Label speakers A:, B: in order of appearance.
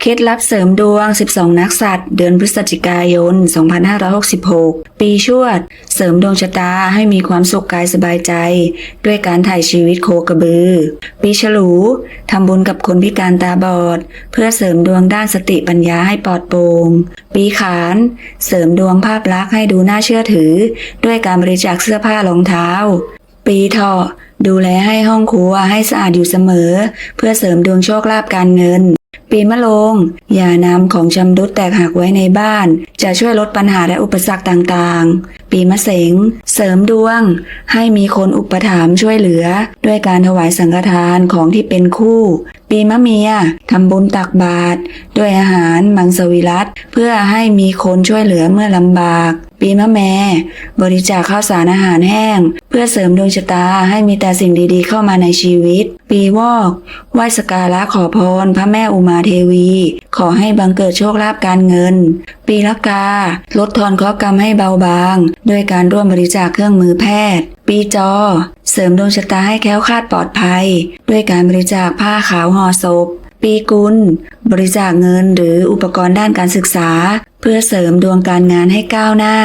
A: เคล็ดลับเสริมดวง 12 นักสัตว์เดือนพฤศจิกายน 2566 ปีชวด เสริมดวงชะตาให้มีความสุขกายสบายใจ ด้วยการถ่ายชีวิตโคกระบือ ปีฉลูทำบุญกับคนพิการตาบอด เพื่อเสริมดวงด้านสติปัญญาให้ปลอดโปร่ง ปีขาน เสริมดวงภาพลักษณ์ให้ดูน่าเชื่อถือ ด้วยการบริจาคเสื้อผ้ารองเท้า ปีเถาะดูแลให้ห้องครัวให้สะอาดอยู่เสมอ เพื่อเสริมดวงโชคลาภการเงิน ปีมะโรงยานำของชำรุดแตกหักไว้ในบ้าน จะช่วยลดปัญหาและอุปสรรคต่างๆ ปีมะเสง เสริมดวง ให้มีคนอุปถัมภ์ช่วยเหลือ ด้วยการถวายสังฆทานของที่เป็นคู่ ปีมะเมียทำบุญตักบาตรด้วยอาหารมังสวิรัตเพื่อให้มีคนช่วยเหลือเมื่อลำบาก ปีมะแม่ บริจาคข้าวสารอาหารแห้ง เพื่อเสริมดวงชะตาให้มีแต่สิ่งดีๆ เข้ามาในชีวิต ปีวอกไหว้สการะขอพรพระแม่อุมาเทวี ขอให้บังเกิดโชคลาภการเงิน ปีละกา ลดทอนเคราะห์กรรมให้เบาบางด้วยการร่วมบริจาคเครื่องมือแพทย์ ปีจอ เสริมดวงชะตาให้แคล้วคลาดปลอดภัย ด้วยการบริจาคผ้าขาวห่อศพ ปีกุล บริจาคเงินหรืออุปกรณ์ด้านการศึกษา เพื่อเสริมดวงการงานให้ก้าวหน้า